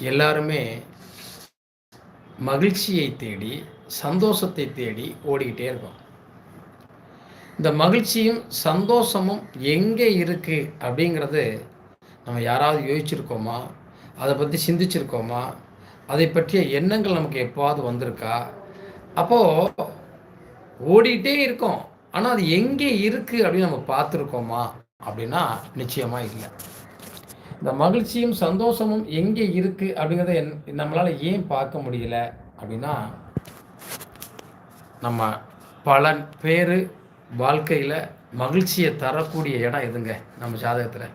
எல்லாருமே மகிழ்ச்சியை தேடி சந்தோஷத்தை தேடி ஓடிக்கிட்டே இருக்கோம். இந்த மகிழ்ச்சியும் சந்தோஷமும் எங்கே இருக்குது அப்படிங்கிறது நம்ம யாராவது யோசிச்சிருக்கோமா? அதை பற்றி சிந்திச்சிருக்கோமா? அதை பற்றிய எண்ணங்கள் நமக்கு எப்போவாது வந்திருக்கா? அப்போது ஓடிக்கிட்டே இருக்கோம். ஆனால் அது எங்கே இருக்குது அப்படின்னு நம்ம பார்த்துருக்கோமா? அப்படின்னா நிச்சயமாக இல்லை. இந்த மகிழ்ச்சியும் சந்தோஷமும் எங்கே இருக்குது அப்படிங்கிறத என் நம்மளால் ஏன் பார்க்க முடியல அப்படின்னா நம்ம பல பேர் வாழ்க்கையில் மகிழ்ச்சியை தரக்கூடிய இடம் எதுங்க நம்ம ஜாதகத்தில்?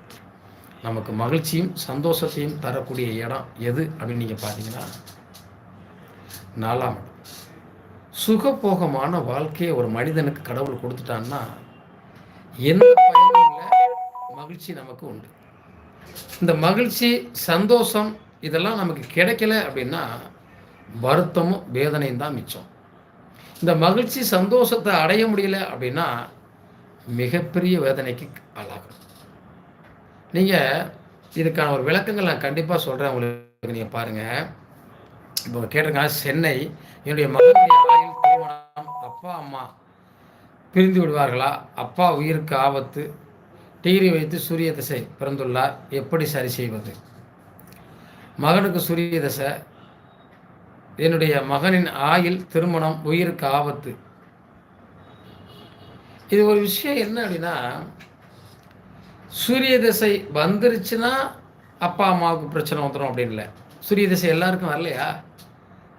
நமக்கு மகிழ்ச்சியும் சந்தோஷத்தையும் தரக்கூடிய இடம் எது அப்படின்னு நீங்கள் பார்த்தீங்கன்னா நாலாம் சுகபோகமான வாழ்க்கையை ஒரு மனிதனுக்கு கடவுள் கொடுத்துட்டான்னா எந்த பயனும் மகிழ்ச்சி நமக்கு உண்டு. இந்த மகிழ்ச்சி சந்தோஷம் இதெல்லாம் நமக்கு கிடைக்கல அப்படின்னா வருத்தமும் வேதனையும் தான் மிச்சம். இந்த மகிழ்ச்சி சந்தோஷத்தை அடைய முடியல அப்படின்னா மிகப்பெரிய வேதனைக்கு ஆளாகும். நீங்கள் இதுக்கான ஒரு விளக்கங்கள் நான் கண்டிப்பாக சொல்கிறேன் உங்களுக்கு. நீங்கள் பாருங்கள் இப்போ கேட்டிருக்காங்க சென்னை என்னுடைய மகனுடைய ஆயுள் திருமணம். அப்பா அம்மா பிரிந்து விடுவார்களா? அப்பா உயிருக்கு ஆபத்து. டிகிரி வைத்து சூரிய திசை பிறந்துள்ளார். எப்படி சரி செய்வது? மகனுக்கு சூரிய தசை. என்னுடைய மகனின் ஆயில் திருமணம் உயிருக்கு ஆபத்து. இது ஒரு விஷயம் என்ன அப்படின்னா சூரிய திசை வந்துருச்சுன்னா அப்பா அம்மாவுக்கு பிரச்சனை வந்துடும் அப்படின்னு இல்லை. சூரிய திசை எல்லாருக்கும் வரலையா?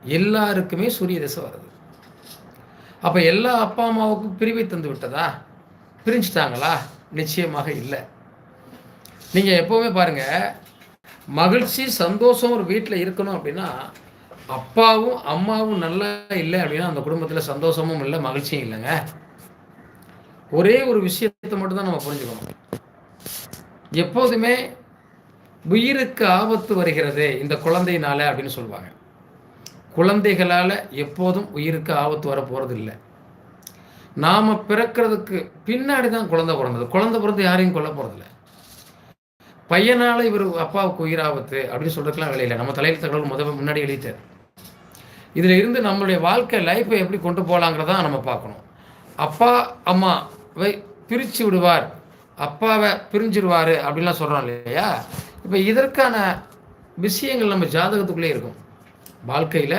எல்லாருக்குமே சூரிய திசை வருது. அப்போ எல்லா அப்பா அம்மாவுக்கும் பிரிவை தந்து விட்டதா? பிரிஞ்சுட்டாங்களா? நிச்சயமாக இல்லை. நீங்கள் எப்போவுமே பாருங்கள் மகிழ்ச்சி சந்தோஷம் ஒரு வீட்டில் இருக்கணும் அப்படின்னா அப்பாவும் அம்மாவும் நல்லா இல்லை அப்படின்னா அந்த குடும்பத்தில் சந்தோஷமும் இல்லை மகிழ்ச்சியும் இல்லைங்க. ஒரே ஒரு விஷயத்தை மட்டும்தான் நம்ம புரிஞ்சுக்கணும். எப்போதுமே உயிருக்கு ஆபத்து வருகிறது இந்த குழந்தையினால அப்படின்னு சொல்லுவாங்க. குழந்தைகளால் எப்போதும் உயிருக்கு ஆபத்து வர போகிறது இல்லை நாம் பிறக்கிறதுக்கு பின்னாடி தான் குழந்தை பிறந்தது. குழந்தை பிறந்து யாரையும் கொல்ல போகிறதில்ல பையனால் இவர் அப்பாவுக்கு உயிராபத்து அப்படின்னு சொல்கிறதுக்குலாம் வேலையில நம்ம தலையில் தகவல் முதல் முன்னாடி எழுதிட்டார் இதில் இருந்து நம்மளுடைய வாழ்க்கை லைஃப்பை எப்படி கொண்டு போகலாங்கிறதான் நம்ம பார்க்கணும். அப்பா அம்மாவை பிரித்து விடுவார். அப்பாவை பிரிஞ்சிடுவார் அப்படின்லாம் சொல்கிறோம் இல்லையா? இப்போ இதற்கான விஷயங்கள் நம்ம ஜாதகத்துக்குள்ளே இருக்கும். வாழ்க்கையில்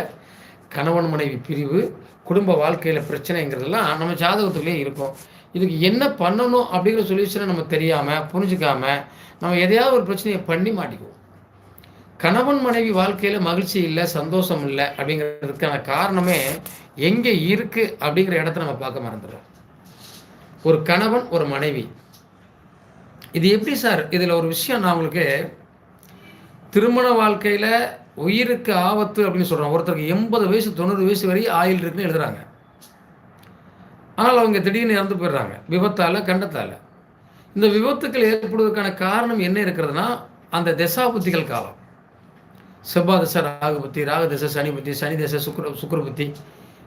கணவன் மனைவி பிரிவு குடும்ப வாழ்க்கையில் பிரச்சனைங்கிறதெல்லாம் நம்ம ஜாதகத்துக்குள்ளேயே இருக்கும். இதுக்கு என்ன பண்ணணும் அப்படிங்கிற சொல்யூஷனை நம்ம தெரியாமல் புரிஞ்சுக்காமல் நம்ம எதையாவது ஒரு பிரச்சனையை பண்ணி மாட்டிக்குவோம். கணவன் மனைவி வாழ்க்கையில் மகிழ்ச்சி இல்லை சந்தோஷம் இல்லை அப்படிங்கிறதுக்கான காரணமே எங்கே இருக்குது அப்படிங்கிற இடத்த நம்ம பார்க்க மறந்துடுறோம். ஒரு கணவன் ஒரு மனைவி. இது எப்படி சார்? இதில் ஒரு விஷயம் நான் உங்களுக்கு திருமண வாழ்க்கையில் உயிருக்கு ஆபத்து அப்படின்னு சொல்கிறாங்க ஒருத்தருக்கு எண்பது வயசு தொண்ணூறு வயசு வரை ஆயில் இருக்குன்னு எழுதுறாங்க. ஆனால் அவங்க திடீர்னு இறந்து போயிடுறாங்க. விபத்தால் கண்டத்தால். இந்த விபத்துக்கள் ஏற்படுவதற்கான காரணம் என்ன இருக்கிறதுனா அந்த தசாபுத்திகள் காலம். செவ்வாய் தசை ராகுபத்தி ராகதசை சனிபத்தி சனி தசை சுக்கர சுக்கரபுத்தி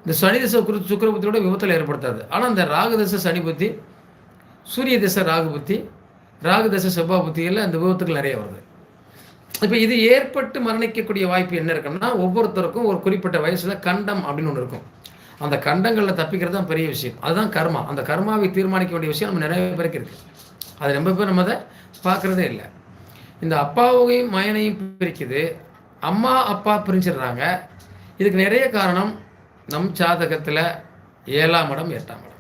இந்த சனி தசை சுக்கரபுத்தியோட விபத்தில் ஏற்படுத்தாது. ஆனால் அந்த ராகதசை சனிபுத்தி சூரிய தசை ராகுபத்தி ராகுதசை செவ்வாய் புத்திகளில் அந்த விபத்துக்கள் நிறைய வருது. இப்போ இது ஏற்பட்டு மரணிக்கக்கூடிய வாய்ப்பு என்ன இருக்குன்னா ஒவ்வொருத்தருக்கும் ஒரு குறிப்பிட்ட வயசில் கண்டம் அப்படின்னு ஒன்று இருக்கும். அந்த கண்டங்களில் தப்பிக்கிறது தான் பெரிய விஷயம். அதுதான் கர்மா. அந்த கர்மாவை தீர்மானிக்க வேண்டிய விஷயம் நம்ம நிறைய பேருக்கு இருக்குது அது ரொம்ப பேர் நம்ம அதை பார்க்குறதே இல்லை. இந்த அப்பாவையும் மயனையும் பிரிக்குது. அம்மா அப்பா பிரிஞ்சிடுறாங்க. இதுக்கு நிறைய காரணம் நம் ஜாதகத்தில் ஏழாம் இடம் எட்டாம் இடம்.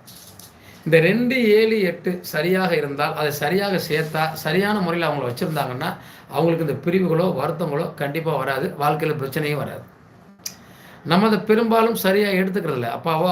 இந்த ரெண்டு ஏழு எட்டு சரியாக இருந்தால் அதை சரியாக சேர்த்தா சரியான முறையில் அவங்கள வச்சுருந்தாங்கன்னா அவங்களுக்கு இந்த பிரிவுகளோ வருத்தங்களோ கண்டிப்பாக வராது. வாழ்க்கையில் பிரச்சனையும் வராது. நம்ம அதை பெரும்பாலும் சரியாக எடுத்துக்கிறதில்ல. அப்பாவோ